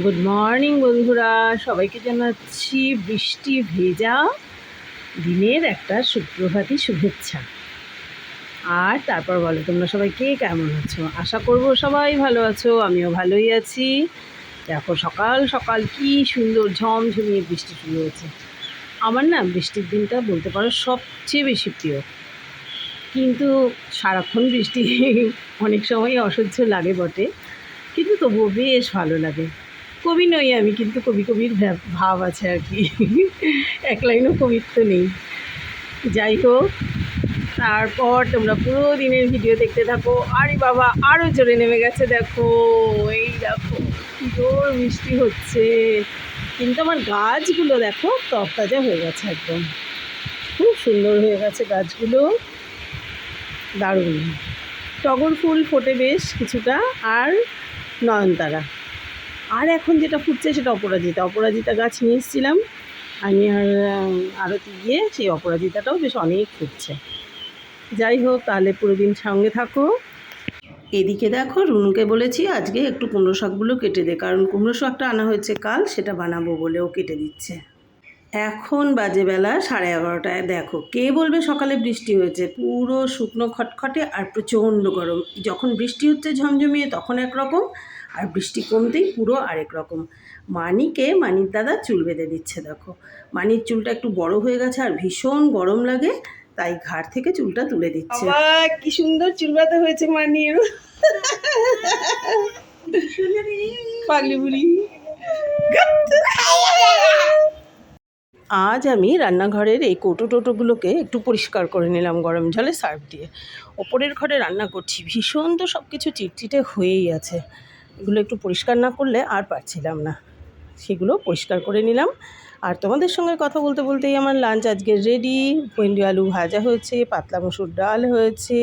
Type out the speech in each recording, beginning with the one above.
Good morning বন্ধুরা। সবাইকে জানাচ্ছি বৃষ্টি ভেজা দিনের একটা সুপ্রভাতী শুভেচ্ছা। আর তারপর বলো, তোমরা সবাই কে কেমন আছো? আশা করব সবাই ভালো আছো, আমিও ভালোই আছি। দেখো, সকাল সকাল কি সুন্দর ঝমঝমিয়ে বৃষ্টি শুরু হয়েছে। আমার না বৃষ্টির দিনটা বলতে পারো সবচেয়ে বেশি প্রিয়। কিন্তু সারাক্ষণ বৃষ্টি অনেক সময় অসহ্য লাগে বটে। কিন্তু তবুও বেশ ভালো লাগে। কবি নই আমি, কিন্তু কবি কবির ভাব আছে আর কি। এক লাইনও কবিত্ব নেই। যাই হোক, তারপর তোমরা পুরো দিনের ভিডিও দেখতে থাকো। আরে বাবা আরও জোরে নেমে গেছে, দেখো। এই দেখো, কি জোর বৃষ্টি হচ্ছে। কিন্তু আমার গাছগুলো দেখো, তরতাজা হয়ে গেছে একদম। খুব সুন্দর হয়ে গেছে গাছগুলো। দারুণ। টগর ফুল ফোটে বেশ কিছুটা, আর নয়নতারা। আর এখন যেটা ফুটছে সেটা অপরাজিতা। অপরাজিতা গাছ নিয়ে এসেছিলাম। আমি আর আরতি গিয়ে সেই অপরাজিতাটাও বেশ অনেক ফুটছে। যাই হোক, তাহলে পুরো দিন সঙ্গে থাকো। এদিকে দেখো, রুনুকে বলেছি আজকে একটু কুমড়ো শাকগুলো কেটে দে, কারণ কুমড়ো শাকটা আনা হয়েছে কাল, সেটা বানাবো বলেও কেটে দিচ্ছে। এখন বাজে বেলা সাড়ে এগারোটায়। দেখো, কে বলবে সকালে বৃষ্টি হয়েছে? পুরো শুকনো খটখটে আর প্রচণ্ড গরম। যখন বৃষ্টি হচ্ছে ঝমঝমিয়ে, তখন একরকম। আর বৃষ্টি কমতেই পুরো আরেক রকম। মানিকে মানির দাদা চুল বেঁধে দিচ্ছে দেখো। মানির চুলটা একটু বড় হয়ে গেছে আর ভীষণ গরম লাগে তাই ঘাট থেকে চুলটা তুলে দিচ্ছে। কি সুন্দর চুল বাঁধা হয়েছে মানির। পাগলিবুড়ি। আজ আমি রান্নাঘরের এই কৌটো টোটোগুলোকে একটু পরিষ্কার করে নিলাম গরম জলে সার্ফ দিয়ে। ওপরের ঘরে রান্না করছি ভীষণ তো সব কিছু চিটচিটে হয়েই আছে। এগুলো একটু পরিষ্কার না করলে আর পারছিলাম না। সেগুলো পরিষ্কার করে নিলাম। আর তোমাদের সঙ্গে কথা বলতে বলতেই আমার লাঞ্চ আজকে রেডি ভেন্ডি আলু ভাজা হয়েছে, পাতলা মসুর ডাল হয়েছে,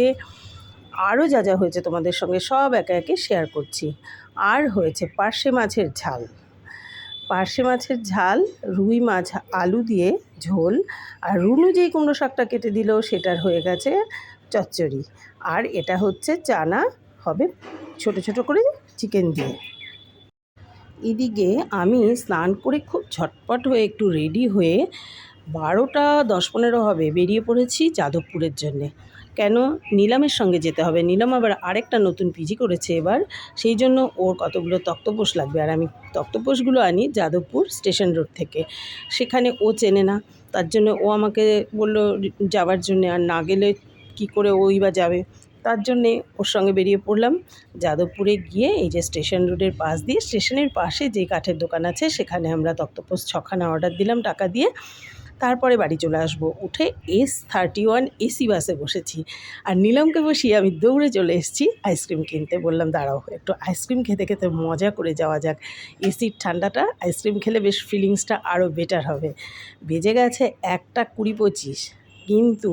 আরও যা যা হয়েছে তোমাদের সঙ্গে সব একে একে শেয়ার করছি। আর হয়েছে পার্শে মাছের ঝাল। পার্শে মাছের ঝাল, রুই মাছ আলু দিয়ে ঝোল, আর রুনু যেই কুমড়ো শাকটা কেটে দিল সেটার হয়ে গেছে চচ্চড়ি। আর এটা হচ্ছে চানা, হবে ছোট ছোট করে চিকেন দিয়ে। এদিকে আমি স্নান করে খুব ঝটপট হয়ে একটু রেডি হয়ে বারোটা দশ পনেরো হবে বেরিয়ে পড়েছি যাদবপুরের জন্যে। কেন? নিলামের সঙ্গে যেতে হবে। নিলাম আবার আরেকটা নতুন পিজি করেছে এবার। সেই জন্য ওর কতগুলো তক্তপোষ লাগবে। আর আমি তক্তপোষগুলো আনি যাদবপুর স্টেশন রোড থেকে। সেখানে ও চেনে না। তার জন্য ও আমাকে বলল যাওয়ার জন্য। আর না গেলে কি করে ওই বা যাবে? তার জন্যে ওর সঙ্গে বেরিয়ে পড়লাম। যাদবপুরে গিয়ে এই যে স্টেশন রোডের পাশ দিয়ে, স্টেশনের পাশে যে কাঠের দোকান আছে, সেখানে আমরা তক্তপোষ ছখানা অর্ডার দিলাম টাকা দিয়ে। তারপরে বাড়ি চলে আসব। উঠে এস থার্টি ওয়ান এসি বাসে বসেছি। আর নিলামকে বসিয়ে আমি দৌড়ে চলে এসেছি আইসক্রিম কিনতে। বললাম, দাঁড়াও, একটু আইসক্রিম খেতে খেতে মজা করে যাওয়া যাক। এসির ঠান্ডাটা আইসক্রিম খেলে বেশ ফিলিংসটা আরও বেটার হবে। বেজে গেছে একটা কুড়ি পঁচিশ। কিন্তু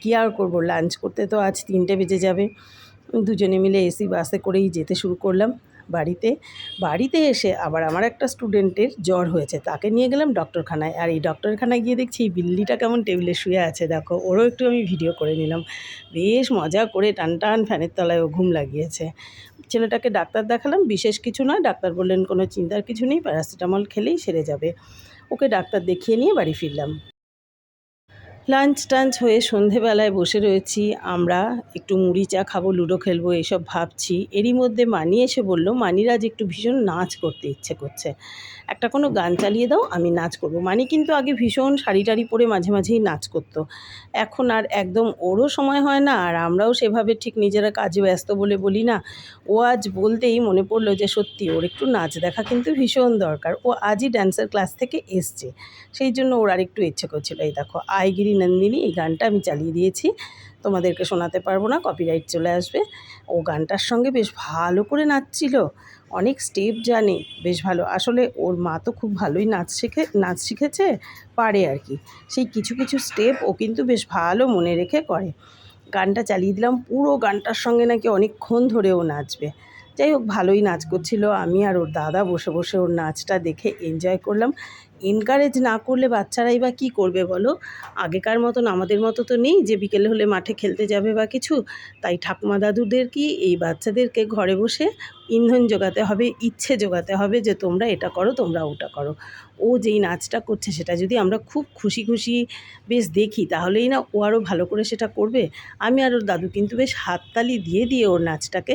কী আর করব? লাঞ্চ করতে তো আজ তিনটে বেজে যাবে। দুজনে মিলে এসি বাসে করেই যেতে শুরু করলাম। বাড়িতে বাড়িতে এসে আবার আমার একটা স্টুডেন্টের জ্বর হয়েছে। তাকে নিয়ে গেলাম ডক্টরখানায় আর এই ডক্টরখানায় গিয়ে দেখছি এই বিল্লিটা কেমন টেবিলে শুয়ে আছে। দেখো, ওরও একটু আমি ভিডিও করে নিলাম। বেশ মজা করে টান টান ফ্যানের তলায় ও ঘুম লাগিয়েছে। ছেলেটাকে ডাক্তার দেখালাম। বিশেষ কিছু নয়। ডাক্তার বললেন, কোনো চিন্তার কিছু নেই। প্যারাসিটামল খেলেই সেরে যাবে। ওকে ডাক্তার দেখিয়ে নিয়ে বাড়ি ফিরলাম। লাঞ্চ টাঞ্চ হয়ে সন্ধেবেলায় বসে রয়েছি। আমরা একটু মুড়ি চা খাব, লুডো খেলব এইসব ভাবছি। এরই মধ্যে মানি এসে বলল মানিরাজ একটু ভীষণ নাচ করতে ইচ্ছে করছে। একটা কোনো গান চালিয়ে দাও, আমি নাচ করব। মানি কিন্তু আগে ভীষণ শাড়ি টাড়ি পরে মাঝে মাঝেই নাচ করতো। এখন আর একদম ওরও সময় হয় না, আর আমরাও সেভাবে ঠিক নিজেরা কাজে ব্যস্ত বলে বলি না। ও আজ বলতেই মনে পড়ল যে, সত্যি, ওর একটু নাচ দেখা কিন্তু ভীষণ দরকার। ও আজই ড্যান্সের ক্লাস থেকে এসছে। সেই জন্য ওর আর একটু ইচ্ছে করছিল। এই দেখো, আইগিরি নন্দিনী, এই গানটা আমি চালিয়ে দিয়েছি। তোমাদেরকে শোনাতে পারব না কপিরাইট চলে আসবে। ও গানটার সঙ্গে বেশ ভালো করে নাচছিল, অনেক স্টেপ জানে, বেশ ভালো। আসলে ওর মা তো খুব ভালোই নাচ শিখে, নাচ শিখেছে, পারে আর কি। সেই কিছু কিছু স্টেপ ও কিন্তু বেশ ভালো মনে রেখে করে। গানটা চালিয়ে দিলাম, পুরো গানটার সঙ্গে নাকি অনেকক্ষণ ধরে ও নাচবে। যাই হোক, ভালোই নাচ করছিল। আমি আর ওর দাদা বসে বসে ওর নাচটা দেখে এনজয় করলাম। এনকারেজ না করলে বাচ্চারাই বা কী করবে বলো? আগেকার মতন আমাদের মতো তো নেই যে বিকেলে হলে মাঠে খেলতে যাবে বা কিছু। তাই ঠাকুমা দাদুদের কি এই বাচ্চাদেরকে ঘরে বসে ইন্ধন জোগাতে হবে, ইচ্ছে জোগাতে হবে যে তোমরা এটা করো, তোমরা ওটা করো। ও যেই নাচটা করছে সেটা যদি আমরা খুব খুশি খুশি বেশ দেখি, তাহলেই না ও আরও ভালো করে সেটা করবে। আমি আর ওর দাদু কিন্তু বেশ হাততালি দিয়ে দিয়ে ওর নাচটাকে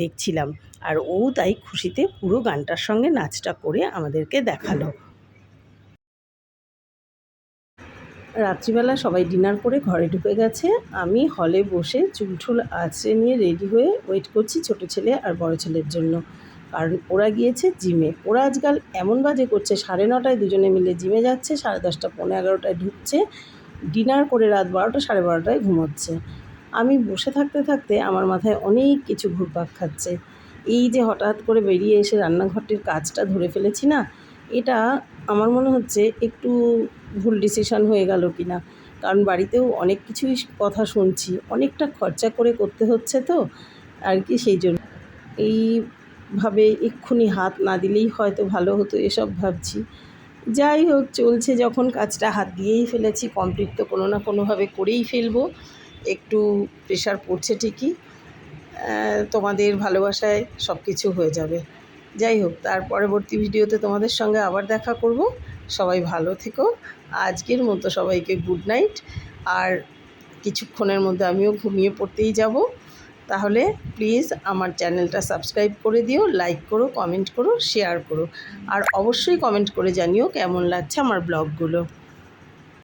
দেখছিলাম। আর ও তাই খুশিতে পুরো গানটার সঙ্গে নাচটা করে আমাদেরকে দেখাল। রাত্রিবেলা সবাই ডিনার করে ঘরে ঢুকে গেছে। আমি হলে বসে চুলঠুল আঁচড়ে নিয়ে রেডি হয়ে ওয়েট করছি ছোট ছেলে আর বড় ছেলের জন্য। কারণ ওরা গিয়েছে জিমে। ওরা আজকাল এমন বাজে করছে, সাড়ে নটায় দুজনে মিলে জিমে যাচ্ছে, সাড়ে দশটা পনেরো এগারোটায় ঢুকছে। ডিনার করে রাত বারোটা, সাড়ে বারোটায় ঘুমোচ্ছে। আমি বসে থাকতে থাকতে আমার মাথায় অনেক কিছু ঘুরপাক খাচ্ছে। এই যে হঠাৎ করে বেরিয়ে এসে রান্নাঘরটির কাজটা ধরে ফেলেছি না এটা আমার মনে হচ্ছে একটু ভুল ডিসিশান হয়ে গেল কি না কারণ বাড়িতেও অনেক কিছুই কথা শুনছি, অনেকটা খরচা করে করতে হচ্ছে তো, আর কি সেই জন্য। এইভাবে এক্ষুনি হাত না দিলেই হয়তো ভালো হতো এসব ভাবছি। যাই হোক, চলছে যখন কাজটা হাত দিয়েই ফেলেছি কমপ্লিট তো কোনো না কোনোভাবে করেই ফেলব। একটু প্রেশার পড়ছে ঠিকই। তোমাদের ভালোবাসায় সব কিছু হয়ে যাবে। যাই হোক, তার পরবর্তী ভিডিওতে তোমাদের সঙ্গে আবার দেখা করব। সবাই ভালো থেকো। আজকের মতো সবাইকে গুড নাইট আর কিছুক্ষণের মধ্যে আমিও ঘুমিয়ে পড়তেই যাব। তাহলে প্লিজ আমার চ্যানেলটা সাবস্ক্রাইব করে দিও লাইক করো কমেন্ট করো শেয়ার করো। আর অবশ্যই কমেন্ট করে জানিও কেমন লাগছে আমার ব্লগগুলো